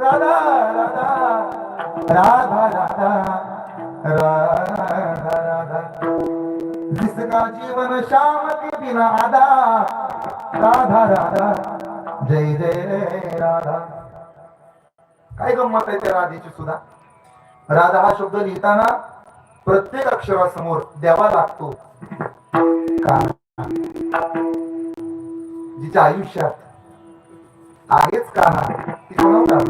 राधा राधा राधा राधा जिसका जीवन श्याम के बिना आधा. राधा राधा जय जय राधा. काय गंमत आहे त्या राधेची सुद्धा? राधा हा शब्द लिहिताना प्रत्येक अक्षरासमोर द्यावा लागतो. जिच्या आयुष्यात आहेच का ती बनवणार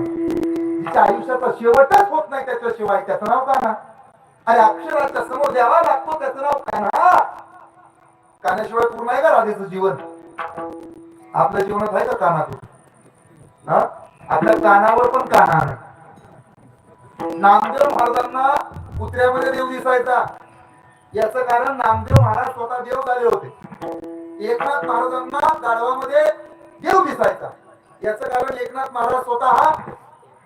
तिच्या आयुष्याचा शेवटच होत नाही त्याच्याशिवाय. त्याचं नाव का ना? अरे अक्षराच्या समोर द्यावा लागतो त्याचं नाव काना कानाशिवाय पूर्ण आहे का राधेचं जीवन? आपल्या जीवनात आहे का कानातून हा? आपल्या कानावर पण काना नामदेव महाराजांना कुत्र्यामध्ये देव दिसायचा. याच कारण नामदेव महाराज स्वतः देव झाले होते. एकनाथ महाराजांना गाढवामध्ये देव दिसायचा. याच कारण एकनाथ महाराज स्वतः हा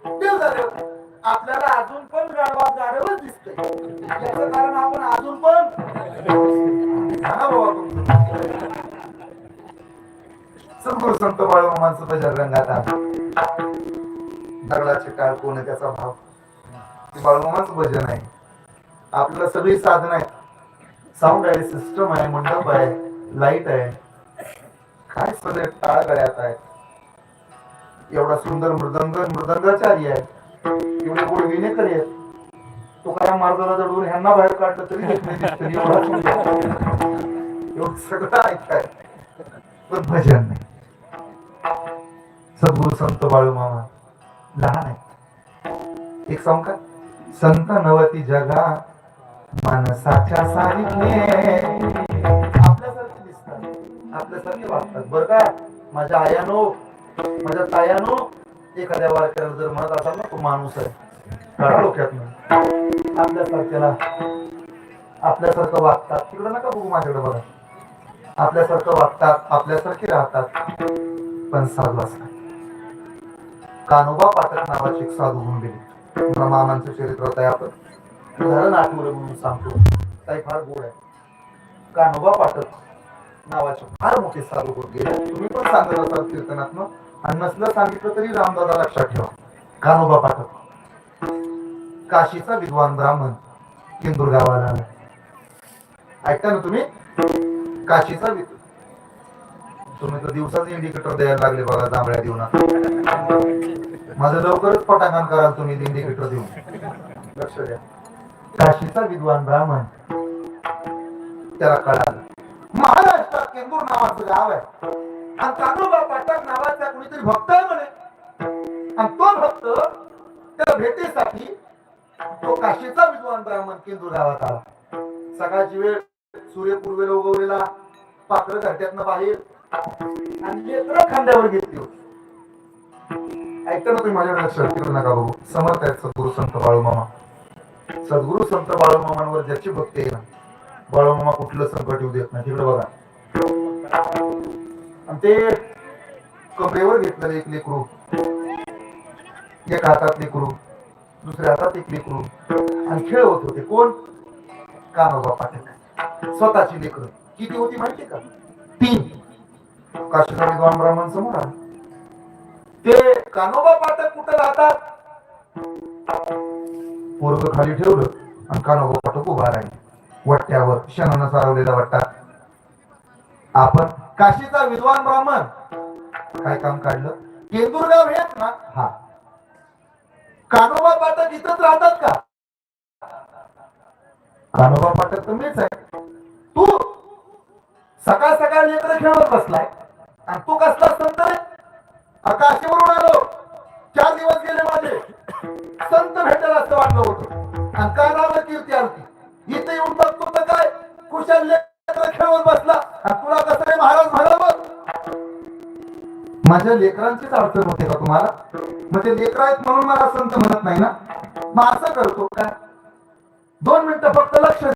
आपल्याला अजून पण गाडवा गाडवच दिसतंय. याचं कारण आपण अजून पण सांगा बाबा तुमचं. सद्गुरु संत बाळूमामांचं भजन रंगात दगडाचे काळ कोण आहे त्याचा भाव? ते भजन आहे. आपल्याला सगळी साधन आहे साऊंड आहे सिस्टम आहे मंडप आहे लाइट आहे. काय सगळे टाळ गळ्यात आहे एवढा सुंदर मृदंग मृदंगाचारी आहे. एवढे गोड विनेकरी आहेत तुकाराम मार्गाला जडून ह्यांना बाहेर काढलं तरी एवढा एवढं सगळं ऐकाय पण भजन नाही. सद्गुरु संत बाळू मामा लहान आहे एक सांग का? संत नवती जगा माणसाच्या सारखे आपल्यासारखे दिसतात. आपल्यासारखे वागतात. बरं का? माझ्या आयानो माझ्या तायानो एखाद्या वारकऱ्याला जर म्हणत असाल ना तो माणूस आहे. काढा डोक्यात आपल्यासारख्याला आपल्यासारखं वागतात. तिकडे नका बघू माझ्याकडे बघा. आपल्यासारखं वागतात आपल्यासारखे राहतात. पण साधू असतात. कानोबा पाठक नावाचे एक साधू होऊन गेले. मला मामांचं चरित्र आहे आपण उदाहरण आठवलं म्हणून सांगतो. काही फार गोड आहे. कानोबा पाठक नावाचे फार मोठे साधू होत गेले. तुम्ही पण सांगत असाल कीर्तनात्मक आणि नसलं सांगितलं तरी रामदादा लक्षात ठेवा. कानोबा हो पाठक काशीचा विद्वान ब्राह्मण इंदूर गावाला आला. ऐकता ना तुम्ही? काशीचा तुम्ही तर दिवसाच इंडिकेटर द्यायला लागले बघा जांभळ्या देऊन माझं लवकरच पटांगण कराल तुम्ही इंडिकेटर देऊन. लक्ष द्या. काशीचा विद्वान ब्राह्मण. त्याला कळालं. महाराष्ट्रात केंदूर नावाचं गाव आहे. आणि कान्होबा पाटक नावाचा कुणीतरी भक्त आहे म्हणे. आणि तो भक्त त्या भेटीसाठी तो काशीचा विद्वान ब्राह्मण केंदूर गावात आला. सकाळची वेळ सूर्य पूर्वेला उगवलेला पात्र घरट्यातनं बाहेर आणि लेकरं खांद्यावर घेतली होती. ऐकता ना तुम्ही माझ्याकडे लक्ष ठेवू नका बघू. समर्थ आहेत सद्गुरु संत बाळूमामा. सद्गुरु संत बाळूमामांवर ज्याची भक्ती आहे ना बाळूमामा कुठलं संकट येऊ देत नाही. तिकडे बघा. आणि ते कमरेवर घेतलेलं एक लेकरू. एक हातात लेकरू दुसऱ्या हातात एक लेकरू. आणि खेळ होत होते. कोण? कानोबा पाटील. स्वतःची लेकरं. किती होती माहिती का? तीन. काशीचा विद्वान ब्राह्मण समोर ते कानोबा पाटक कुठं राहतात पोरग खाली ठेवलं आणि कानोबा पाटक उभा राहील. वट्ट्यावर शनानं सारवलेला वट्टा. आपण काशीचा विद्वान ब्राह्मण. काय काम काढलं? केंदूरगाव हेच ना? हा. कानोबा पाठक इथंच राहतात का? कानोबा पाठक तर मीच आहे. तू सकाळ सकाळ लेकर खेळत बसलाय. आणि तू कसला संत रे? आकाशीवरून आलो. चार दिवस गेले माझे. संत भेटेल असं वाटलं होतं. आणि कानावर कीर्ती आरती. इथे येऊन बघतो तर काय? कुशल खेळून बसला. तुला कसं काय महाराज म्हणावं? माझ्या लेकरांचीच अडचण होते का तुम्हाला? म्हणजे मग ते लेकर आहेत म्हणून मला संत म्हणत नाही ना? मग असं करतो काय दोन मिनिटं फक्त लक्ष